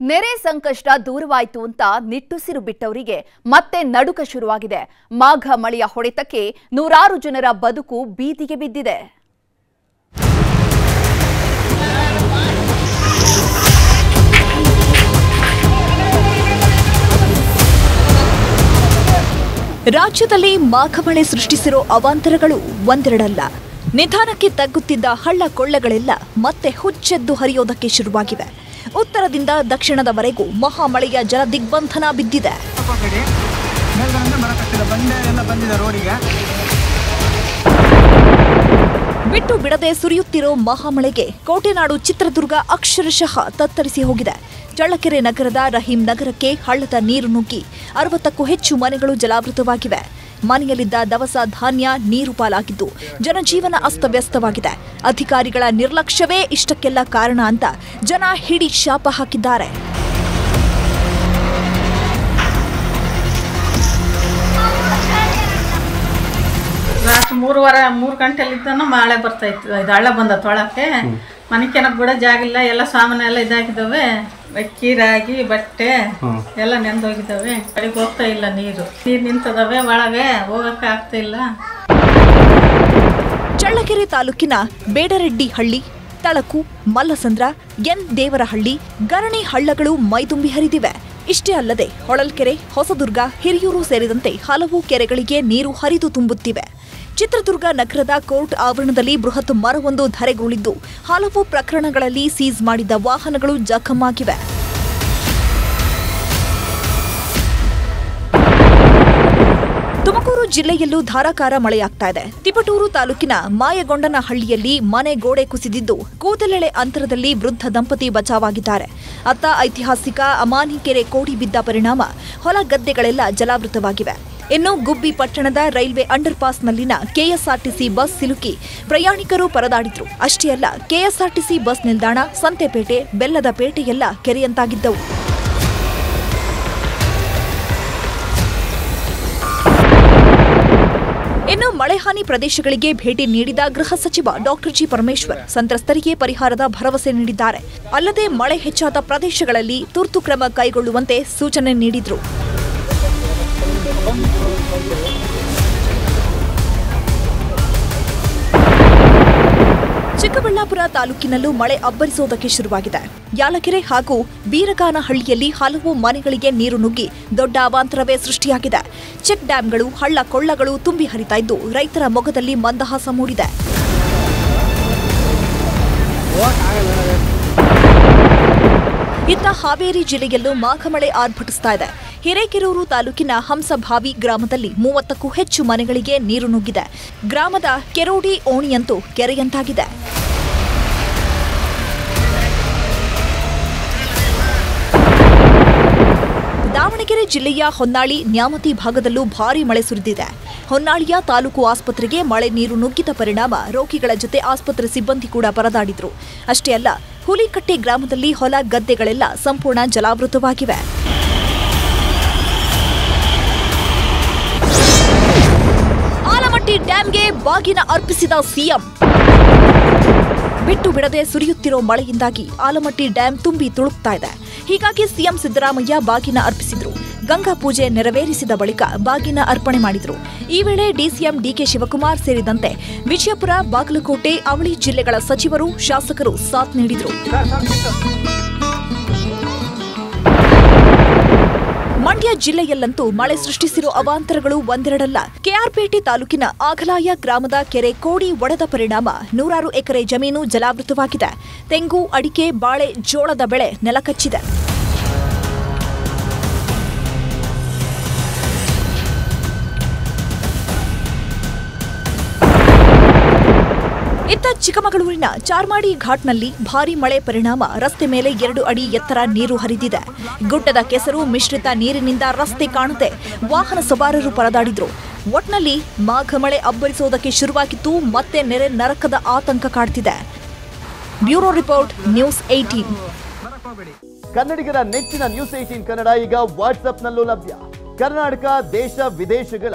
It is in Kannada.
ನೆರೆ ಸಂಕಷ್ಟ ದೂರವಾಯಿತು ಅಂತ ನಿಟ್ಟುಸಿರು ಬಿಟ್ಟವರಿಗೆ ಮತ್ತೆ ನಡುಕ ಶುರುವಾಗಿದೆ. ಮಾಘ ಮಳೆಯ ಹೊಡೆತಕ್ಕೆ ನೂರಾರು ಜನರ ಬದುಕು ಬೀದಿಗೆ ಬಿದ್ದಿದೆ. ರಾಜ್ಯದಲ್ಲಿ ಮಾಘಮಳೆ ಸೃಷ್ಟಿಸಿರೋ ಅವಾಂತರಗಳು ಒಂದೆರಡಲ್ಲ. ನಿಧಾನಕ್ಕೆ ತಗ್ಗುತ್ತಿದ್ದ ಹಳ್ಳ ಕೊಳ್ಳಗಳೆಲ್ಲ ಮತ್ತೆ ಹುಚ್ಚೆದ್ದು ಹರಿಯೋದಕ್ಕೆ ಶುರುವಾಗಿವೆ. ಉತ್ತರದಿಂದ ದಕ್ಷಿಣದವರೆಗೂ ಮಹಾಮಳೆಯ ಜಲ ದಿಗ್ಬಂಧನ ಬಿದ್ದಿದೆ. ಬಿಟ್ಟು ಬಿಡದೆ ಸುರಿಯುತ್ತಿರೋ ಮಹಾಮಳೆಗೆ ಕೋಟೆನಾಡು ಚಿತ್ರದುರ್ಗ ಅಕ್ಷರಶಃ ತತ್ತರಿಸಿ ಹೋಗಿದೆ. ಚಳ್ಳಕೆರೆ ನಗರದ ರಹೀಂ ನಗರಕ್ಕೆ ಹಳ್ಳದ ನೀರು ನುಗ್ಗಿ ಅರವತ್ತಕ್ಕೂ ಹೆಚ್ಚು ಮನೆಗಳು ಜಲಾವೃತವಾಗಿವೆ. ಮನೆಯಲ್ಲಿದ್ದ ದವಸ ಧಾನ್ಯ ನೀರು ಪಾಲಾಗಿದ್ದು ಜನಜೀವನ ಅಸ್ತವ್ಯಸ್ತವಾಗಿದೆ. ಅಧಿಕಾರಿಗಳ ನಿರ್ಲಕ್ಷ್ಯವೇ ಇಷ್ಟಕ್ಕೆಲ್ಲ ಕಾರಣ ಅಂತ ಜನ ಹಿಡಿ ಶಾಪ ಹಾಕಿದ್ದಾರೆ. ರಾತ್ರಿ ಮೂರುವರೆ ಮೂರು ಗಂಟೆಲಿದ್ದಾನು ಮಳೆ ಬರ್ತಾ ಇತ್ತು. ಇದು ಹಳ್ಳ ಬಂದ ತೊಳಕ್ಕೆ. ಮನೆಕೆನ ಕೂಡ ಜಾಗ ಇಲ್ಲ ಎಲ್ಲ ಸಾಮಾನು ಎಲ್ಲ ಇದಾಗಿದ್ದಾವೆ ಅಕ್ಕಿ ರಾಗಿ ಬಟ್ಟೆ ಎಲ್ಲ ನೆಂದೋಗಿದ್ದಾವೆ ಕಡೆಗೆ ಹೋಗ್ತಾ ಇಲ್ಲ ನೀರು. ನೀರು ನಿಂತದವೆ ಒಳಗೆ ಹೋಗಕ್ಕೆ ಆಗ್ತಾ ಇಲ್ಲ. ಚಳ್ಳಕೆರೆ ತಾಲೂಕಿನ ಬೇಡರೆಡ್ಡಿ ಹಳ್ಳಿ ತಳಕು ಮಲ್ಲಸಂದ್ರ ಎನ್ ದೇವರಹಳ್ಳಿ ಗರಣಿ ಹಳ್ಳಗಳು ಮೈದುಂಬಿ ಹರಿದಿವೆ. ಇಷ್ಟೇ ಅಲ್ಲದೆ ಹೊಳಲ್ಕೆರೆ ಹೊಸದುರ್ಗ ಹಿರಿಯೂರು ಸೇರಿದಂತೆ ಹಲವು ಕೆರೆಗಳಿಗೆ ನೀರು ಹರಿದು ತುಂಬುತ್ತಿವೆ. ಚಿತ್ರದುರ್ಗ ನಗರದ ಕೋರ್ಟ್ ಆವರಣದಲ್ಲಿ ಬೃಹತ್ ಮರವೊಂದು ಧರೆಗೂಳಿದ್ದು, ಹಲವು ಪ್ರಕರಣಗಳಲ್ಲಿ ಸೀಸ್ ಮಾಡಿದ್ದ ವಾಹನಗಳು ಜಖಮ್ಮಾಗಿವೆ ತುಮಕೂರು ಜಿಲ್ಲೆಯಲ್ಲೂ ಧಾರಾಕಾರ ಮಳೆಯಾಗ್ತಾ ಇದೆ. ತಿಪಟೂರು ತಾಲೂಕಿನ ಮಾಯಗೊಂಡನಹಳ್ಳಿಯಲ್ಲಿ ಮನೆ ಗೋಡೆ ಕುಸಿದಿದ್ದು, ಕೂದಲೆಳೆ ಅಂತರದಲ್ಲಿ ವೃದ್ಧ ದಂಪತಿ ಬಚಾವಾಗಿದ್ದಾರೆ. ಅತ್ತ ಐತಿಹಾಸಿಕ ಅಮಾನಿಕೆರೆ ಕೋಡಿ ಬಿದ್ದ ಪರಿಣಾಮ, ಹೊಲ ಗದ್ದೆಗಳೆಲ್ಲ ಜಲಾವೃತವಾಗಿವೆ. ಇನ್ನು ಗುಬ್ಬಿ ಪಟ್ಟಣದ ರೈಲ್ವೆ ಅಂಡರ್ ಪಾಸ್ನಲ್ಲಿನ ಕೆಎಸ್ಆರ್ಟಿಸಿ ಬಸ್ ಸಿಲುಕಿ ಪ್ರಯಾಣಿಕರು ಪರದಾಡಿದ್ರು. ಅಷ್ಟೇ ಅಲ್ಲ, ಕೆಎಸ್ಆರ್ಟಿಸಿ ಬಸ್ ನಿಲ್ದಾಣ, ಸಂತೆಪೇಟೆ, ಬೆಲ್ಲದ ಪೇಟೆಯೆಲ್ಲ ಕೆರೆಯಂತಾಗಿದ್ದವು. ಇನ್ನು ಮಳೆಹಾನಿ ಪ್ರದೇಶಗಳಿಗೆ ಭೇಟಿ ನೀಡಿದ ಗೃಹ ಸಚಿವ ಡಾಕ್ಟರ್ ಜಿ ಪರಮೇಶ್ವರ್ ಸಂತ್ರಸ್ತರಿಗೆ ಪರಿಹಾರದ ಭರವಸೆ ನೀಡಿದ್ದಾರೆ. ಅಲ್ಲದೆ ಮಳೆ ಹೆಚ್ಚಾದ ಪ್ರದೇಶಗಳಲ್ಲಿ ತುರ್ತು ಕ್ರಮ ಕೈಗೊಳ್ಳುವಂತೆ ಸೂಚನೆ ನೀಡಿದ್ರು. ಚಿಕ್ಕಬಳ್ಳಾಪುರ ತಾಲೂಕಿನಲ್ಲೂ ಮಳೆ ಅಬ್ಬರಿಸೋದಕ್ಕೆ ಶುರುವಾಗಿದೆ. ಯಾಲಕೆರೆ ಹಾಗೂ ಬೀರಗಾನಹಳ್ಳಿಯಲ್ಲಿ ಹಲವು ಮನೆಗಳಿಗೆ ನೀರು ನುಗ್ಗಿ ದೊಡ್ಡ ಅವಾಂತರವೇ ಸೃಷ್ಟಿಯಾಗಿದೆ. ಚೆಕ್ ಡ್ಯಾಂಗಳು ಹಳ್ಳ ಕೊಳ್ಳಗಳು ತುಂಬಿ ಹರಿತಾ ಇದ್ದು ರೈತರ ಮೊಗದಲ್ಲಿ ಮಂದಹಾಸ ಮೂಡಿದೆ. ಇತ್ತ ಹಾವೇರಿ ಜಿಲ್ಲೆಯಲ್ಲೂ ಮಾಘಮಳೆ ಆರ್ಭಟಿಸ್ತಾ ಇದೆ. ಹಿರೇಕೆರೂರು ತಾಲೂಕಿನ ಹಂಸಭಾವಿ ಗ್ರಾಮದಲ್ಲಿ ಮೂವತ್ತಕ್ಕೂ ಹೆಚ್ಚು ಮನೆಗಳಿಗೆ ನೀರು ನುಗ್ಗಿದೆ. ಗ್ರಾಮದ ಕೆರೋಡಿ ಓಣಿಯಂತೂ ಕೆರೆಯಂತಾಗಿದೆ. ದಾವಣಗೆರೆ ಜಿಲ್ಲೆಯ ಹೊನ್ನಾಳಿ, ನ್ಯಾಮತಿ ಭಾಗದಲ್ಲೂ ಭಾರಿ ಮಳೆ ಸುರಿದಿದೆ. ಹೊನ್ನಾಳಿಯ ತಾಲೂಕು ಆಸ್ಪತ್ರೆಗೆ ಮಳೆ ನೀರು ನುಗ್ಗಿದ ಪರಿಣಾಮ ರೋಗಿಗಳ ಜೊತೆ ಆಸ್ಪತ್ರೆ ಸಿಬ್ಬಂದಿ ಕೂಡ ಪರದಾಡಿದ್ರು. ಅಷ್ಟೇ ಅಲ್ಲ, ಹುಲಿಕಟ್ಟೆ ಗ್ರಾಮದಲ್ಲಿ ಹೊಲ ಗದ್ದೆಗಳೆಲ್ಲ ಸಂಪೂರ್ಣ ಜಲಾವೃತವಾಗಿವೆ. ಬಾಗಿನ ಅರ್ಪಿಸಿದ ಸಿಎಂ. ಬಿಟ್ಟು ಬಿಡದೆ ಸುರಿಯುತ್ತಿರೋ ಮಳೆಯಿಂದಾಗಿ ಆಲಮಟ್ಟಿ ಡ್ಯಾಂ ತುಂಬಿ ತುಳುಕ್ತಾ ಇದೆ. ಹೀಗಾಗಿ ಸಿಎಂ ಸಿದ್ದರಾಮಯ್ಯ ಬಾಗಿನ ಅರ್ಪಿಸಿದ್ರು. ಗಂಗಾ ಪೂಜೆ ನೆರವೇರಿಸಿದ ಬಳಿಕ ಬಾಗಿನ ಅರ್ಪಣೆ ಮಾಡಿದ್ರು. ಈ ವೇಳೆ ಡಿಸಿಎಂ ಡಿಕೆ ಶಿವಕುಮಾರ್ ಸೇರಿದಂತೆ ವಿಜಯಪುರ, ಬಾಗಲಕೋಟೆ, ಅವಳಿ ಜಿಲ್ಲೆಗಳ ಸಚಿವರು, ಶಾಸಕರು ಸಾಥ್ ನೀಡಿದ್ರು. ಮಂಡ್ಯ ಜಿಲ್ಲೆಯಲ್ಲಂತೂ ಮಳೆ ಸೃಷ್ಟಿಸಿರುವ ಅವಾಂತರಗಳು ಒಂದೆರಡಲ್ಲ. ಕೆಆರ್ಪೇಟೆ ತಾಲೂಕಿನ ಆಗಲಾಯ ಗ್ರಾಮದ ಕೆರೆ ಕೋಡಿ ಒಡೆದ ಪರಿಣಾಮ. ನೂರಾರು ಎಕರೆ ಜಮೀನು ಜಲಾವೃತವಾಗಿದೆ. ತೆಂಗು, ಅಡಿಕೆ, ಬಾಳೆ, ಜೋಳದ ಬೆಳೆ ನೆಲಕಚ್ಚಿದೆ. ಚಿಕ್ಕಮಗಳೂರಿನ ಚಾರ್ಮಾಡಿ ಘಾಟ್ನಲ್ಲಿ ಭಾರಿ ಮಳೆ ಪರಿಣಾಮ ರಸ್ತೆ ಮೇಲೆ ಎರಡು ಅಡಿ ಎತ್ತರ ನೀರು ಹರಿದಿದೆ. ಗುಡ್ಡದ ಕೆಸರು ಮಿಶ್ರಿತ ನೀರಿನಿಂದ ರಸ್ತೆ ಕಾಣದೆ ವಾಹನ ಸವಾರರು ಪರದಾಡಿದ್ರು. ಒಟ್ನಲ್ಲಿ ಮಾಘ ಮಳೆ ಅಬ್ಬರಿಸೋದಕ್ಕೆ ಶುರುವಾಗಿತ್ತು. ಮತ್ತೆ ನೆರೆ ನರಕದ ಆತಂಕ ಕಾಡ್ತಿದೆ. ಬ್ಯೂರೋ ರಿಪೋರ್ಟ್, ನ್ಯೂಸ್ ಏಟೀನ್ ಕನ್ನಡಿಗರ ನೆಚ್ಚಿನ ನ್ಯೂಸ್ ಏಟೀನ್ ಕನ್ನಡ ಈಗ ವಾಟ್ಸ್ಆಪ್ನಲ್ಲೂ ಲಭ್ಯ. ಕರ್ನಾಟಕ, ದೇಶ, ವಿದೇಶಗಳ